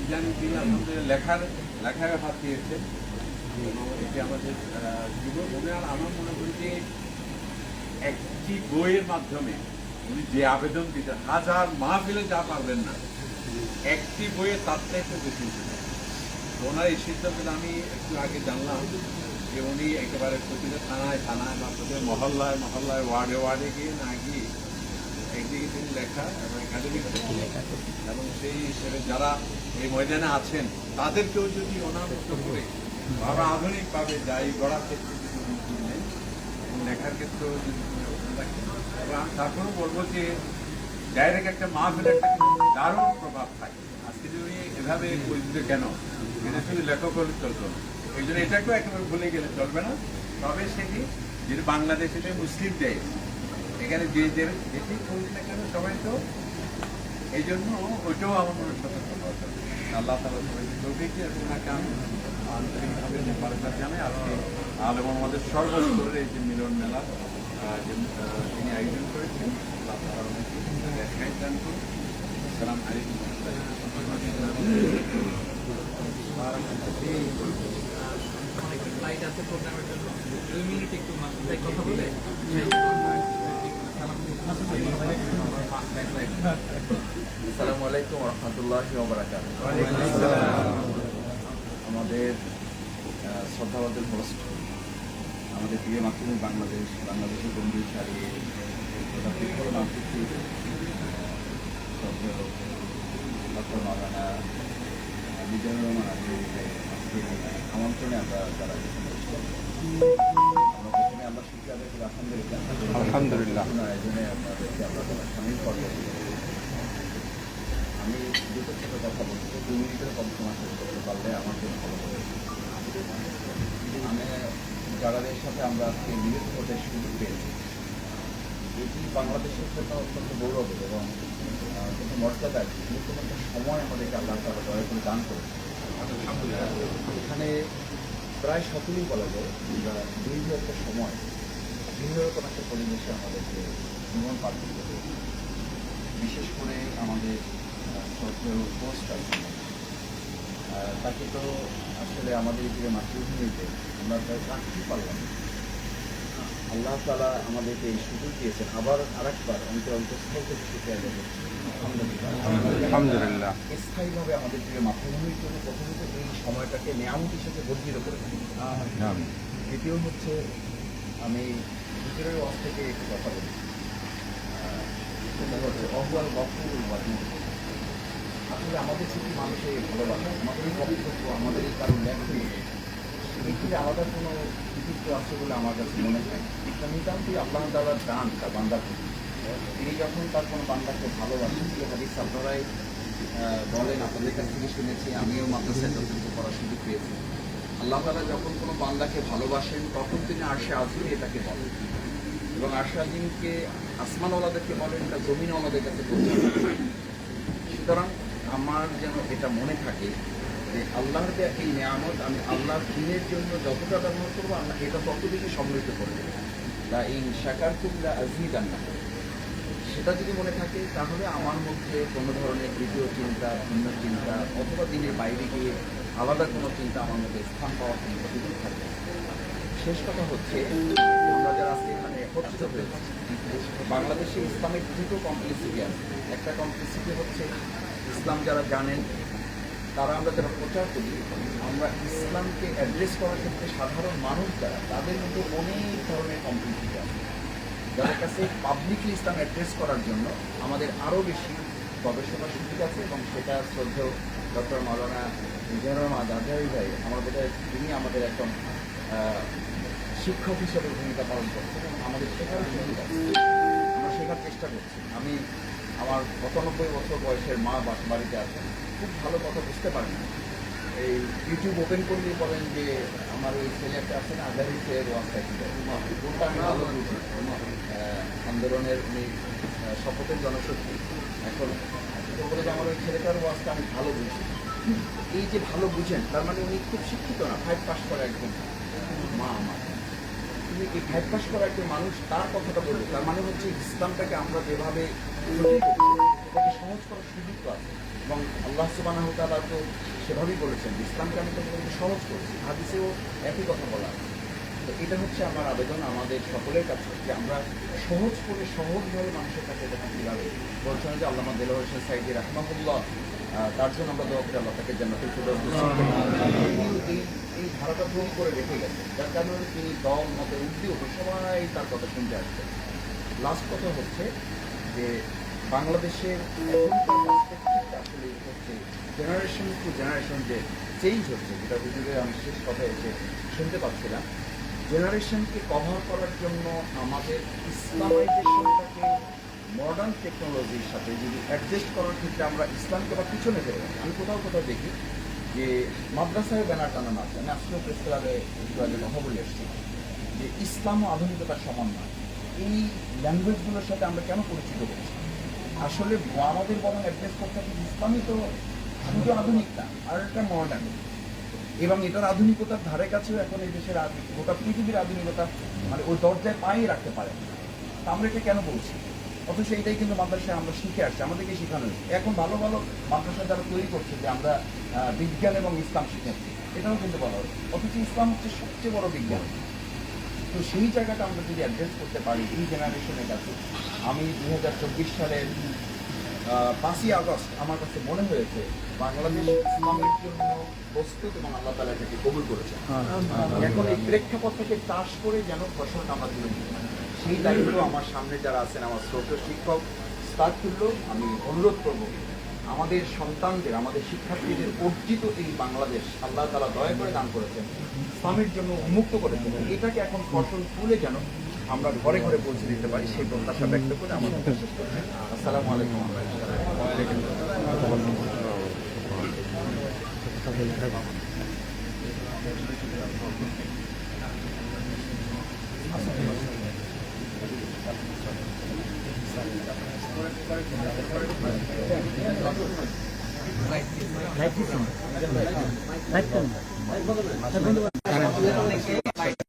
ইদানিং তিনি আমাদের লেখার লেখায় হাত দিয়েছেন এটি আমাদের আহ, যুবক এবং আমার মনে করি যে একটি বইয়ের মাধ্যমে উনি যে আবেদন দিতেন হাজার মাহফিলে যা পারবেন না একটি বইয়ে তার চাইতে বেশি ওনার এই সিদ্ধান্তটা আমি একটু আগে জানলাম যে উনি একেবারে প্রতিটা থানায় থানায় বা প্রতিটা মহল্লায় মহল্লায় ওয়ার্ডে ওয়ার্ডে গিয়ে না গিয়ে তারপরেও বলব যে ডাইরেক্ট একটা মাহফিল একটা দারুণ প্রভাব থাকে। আজকে যদি এভাবে পরিচিত কেন? এটা শুধু লেখক হলে চলতো জন্য এটাকেও একেবারে ভুলে গেলে চলবে না। তবে সেটি যেটি বাংলাদেশ এটা মুসলিম দেশ এখানে যে যে যেটি করুক না কেন সবাই তো এই জন্য ওইটাও আমার মনে সতর্ক। আল্লাহ তালা সবাইকে দিয়ে এবং ওনাকে আমি আন্তরিকভাবে মোবারকবাদ জানাই আজকে আলম আমাদের সর্বস্তরের এই যে মিলন মেলা তিনি আয়োজন করেছেন আল্লাহ তালা ওনাকে দেখাই দান করুন। সালাম আলাইকুম অনেক ফ্লাইট আছে প্রোগ্রামের জন্য। দুই মিনিট একটু কথা বলে। আসসালামু আলাইকুম রহমতুল্লাহ আমাদের শ্রদ্ধাবাদের হোস্ট আমাদের প্রিয় মাতৃভূমি বাংলাদেশ, বাংলাদেশের বন্ধু মাতৃত্ব ডক্টর মিজানুর রহমান আমন্ত্রণে আমরা যারা আলহামদুলিল্লাহ। আমি দুটো ছোট কথা বলছি দু মিনিটের কম সময় শেষ করতে পারলে আমার জন্য ভালো হবে আমি যারাদের সাথে আমরা আজকে মিলিত হতে সুযোগ পেয়েছি এটি বাংলাদেশের জন্য অত্যন্ত গৌরবের এবং অত্যন্ত মর্যাদার গুরুত্বপূর্ণ সময় আমাদেরকে আল্লাহ তালা দয়া করে দান করেছে এখানে প্রায় সকলেই বলা যায় দীর্ঘ একটা সময় বৃহত্তম একটা পরিবেশে আমাদেরকে জীবন পার করতে বিশেষ করে আমাদের শ্রদ্ধেয় পোস্ট আছে। তাকে তো আসলে আমাদের যে মাতৃভূমিতে আমরা প্রায় রাখতেই পারলাম। আল্লাহ তালা আমাদেরকে এই সুযোগ দিয়েছেন। আবার আরেকবার অন্তর অন্তঃস্থল থেকে শিখে আলহামদুলিল্লাহ। স্থায়ীভাবে আমাদের যে মাতৃভূমির জন্য প্রথমত এই সময়টাকে নিয়ামত হিসেবে বর্জিত করে দ্বিতীয় হচ্ছে আমি ভিতরের ওয়াজ থেকে একটু কথা বলি। সেটা গফুর আসলে আমাদের যদি মানুষের ভালোবাসা আমাদের এই আমাদের এই কারণ লেখনী আলাদা কোনো কৃতিত্ব আছে বলে আমার কাছে মনে হয়। এটা নিতান্তই আল্লাহ তালার দান তার বান্দার প্রতি। তিনি যখন তার কোনো বান্দাকে ভালোবাসেন হাদিস, আপনারাই বলেন, আপনাদের কাছ থেকে শুনেছি, আমিও মাদ্রাসায় সুযোগ পেয়েছি। আল্লাহ তালা যখন কোনো বান্দাকে ভালোবাসেন, তখন তিনি এটাকে বলেন। এবং আজিমকে আসমানওয়ালাদেরকে বলেন, এটা জমিনওয়ালাদের কাছে সুতরাং আমার যেন এটা মনে থাকে যে আল্লাহর দেয়া এই নিয়ামত, আমি আল্লাহর দিনের জন্য যতটা ব্যবহার করব, আল্লাহ এটা তত বেশি সমৃদ্ধ করবে তা এই শাকার কুমলা আজিদ আন্না সেটা যদি মনে থাকে, তাহলে আমার মধ্যে কোনো ধরনের তৃতীয় চিন্তা, ভিন্ন চিন্তা অথবা দিনের বাইরে গিয়ে আলাদা কোনো চিন্তা আমার মধ্যে স্থান পাওয়ার কোনো সুযোগ থাকবে না। শেষ কথা হচ্ছে, আমরা যারা আজকে এখানে একত্রিত হয়েছি, বাংলাদেশে ইসলামের দুটো কমপ্লিসিটি আছে একটা কমপ্লিসিটি হচ্ছে ইসলাম যারা জানেন, তারা আমরা যারা প্রচার করি, আমরা ইসলামকে অ্যাড্রেস করার ক্ষেত্রে সাধারণ মানুষ যারা, তাদের মধ্যে অনেক ধরনের কমপ্লিসিটি আছে যাদের কাছে পাবলিকলি ইসলাম অ্যাড্রেস করার জন্য আমাদের আরও বেশি গবেষণার সুযোগ আছে এবং সেটা শ্রদ্ধেয় ডক্টর মাওলানা মিজানুর আজহারি ভাই আমার বোধ হয় তিনি আমাদের একজন শিক্ষক হিসেবে ভূমিকা পালন করছেন এবং আমাদের শেখার আছে। আমরা শেখার চেষ্টা করছি। আমি আমার পঁচানব্বই বছর বয়সের মা বাড়িতে আছেন। খুব ভালো কথা বুঝতে পারেন। এই ইউটিউব ওপেন করলেই বলেন যে আমার ওই ছেলে একটা আছে না ছেলের আমি ভালো বুঝি আন্দোলনের উনি শপথের জনশক্তি। এখন বলে যে আমার ওই ছেলেটার ওয়াজটা আমি ভালো বুঝি। এই যে ভালো বুঝেন তার মানে উনি খুব শিক্ষিত না ফাইভ পাস করা একজন মা আমার। যদি এই ফাইভ পাস করা একজন মানুষ তার কথাটা বলবে। তার মানে হচ্ছে ইসলামটাকে আমরা যেভাবে সহজ করার সুযোগ আছে। এবং আল্লাহ সুবাহ তো সেভাবেই বলেছেন, ইসলামকে আমি তোমাদেরকে সহজ করেছি। হাদিসেও একই কথা বলা তো এটা হচ্ছে আমার আবেদন আমাদের সকলের কাছে যে আমরা সহজ করে সহজভাবে মানুষের কাছে এটা কীভাবে বলছেন যে আল্লাহ দেল হোসেন সাইদি রহমাহুল্লাহ তার জন্য আমরা দোয়া করি আল্লাহ তাকে নসিব এই এই ধারাটা ভুল করে রেখে গেছে। যার কারণে তিনি দল মতে উঠে সবাই তার কথা শুনতে আসছেন লাস্ট কথা হচ্ছে যে বাংলাদেশের আসলে হচ্ছে জেনারেশন টু জেনারেশন যে চেঞ্জ হচ্ছে, যেটা হুজুরের আমি শেষ কথা এসে শুনতে পাচ্ছিলাম জেনারেশনকে কভার করার জন্য আমাদের ইসলামাইজেশনটাকে মডার্ন টেকনোলজির সাথে যদি অ্যাডজাস্ট করার ক্ষেত্রে আমরা ইসলামকে পিছনে ফেলে আমি কোথাও কোথাও দেখি যে মাদ্রাসায় ব্যানার টানানো আছে। আজকেও প্রেস ক্লাবে কথা বলে এসেছি যে ইসলাম ও আধুনিকতার সমন্বয় এই ল্যাঙ্গুয়েজগুলোর সাথে আমরা কেন পরিচিত হচ্ছি? আসলে আমাদের বরং অ্যাড্রেস করতে হবে ইসলামই তো শুধু আধুনিক না আর একটা মডার্ন এবং এটার আধুনিকতার ধারে কাছেও এখন এই দেশের গোটা পৃথিবীর আধুনিকতা মানে ওই দরজায় পায়ে রাখতে পারে আমরা এটা কেন বলছি? অথচ এইটাই কিন্তু মাদ্রাসায় আমরা শিখে আসছি, আমাদেরকে শেখানো হয়েছে। এখন ভালো ভালো মাদ্রাসা যারা তৈরি করছে যে আমরা বিজ্ঞান এবং ইসলাম শিখাচ্ছি এটাও কিন্তু বলা হয় অথচ ইসলাম হচ্ছে সবচেয়ে বড় বিজ্ঞান। তো সেই জায়গাটা আমরা যদি অ্যাড্রেস করতে পারি এই জেনারেশনের কাছে আমি দু হাজার চব্বিশ সালের পাঁচই আগস্ট আমার কাছে মনে হয়েছে বাংলাদেশ ইসলামের জন্য প্রস্তুত এবং আল্লাহ তালা এটাকে কবুল করেছে এখন এই প্রেক্ষাপটটাকে চাষ করে যেন ফসলটা আমরা তুলে পারি। সেই দায়িত্ব আমার সামনে যারা আছেন আমার শ্রোত শিক্ষক তার তুল্য আমি অনুরোধ করব আমাদের সন্তানদের, আমাদের শিক্ষার্থীদের অর্জিত এই বাংলাদেশ আল্লাহ তালা দয়া করে দান করেছেন ইসলামের জন্য উন্মুক্ত করেছেন। এটাকে এখন ফসল তুলে যেন আমরা ঘরে ঘরে পৌঁছে দিতে পারি, সেই প্রত্যাশা ব্যক্ত করে করছি। আসসালামু আলাইকুম লাইট লাইট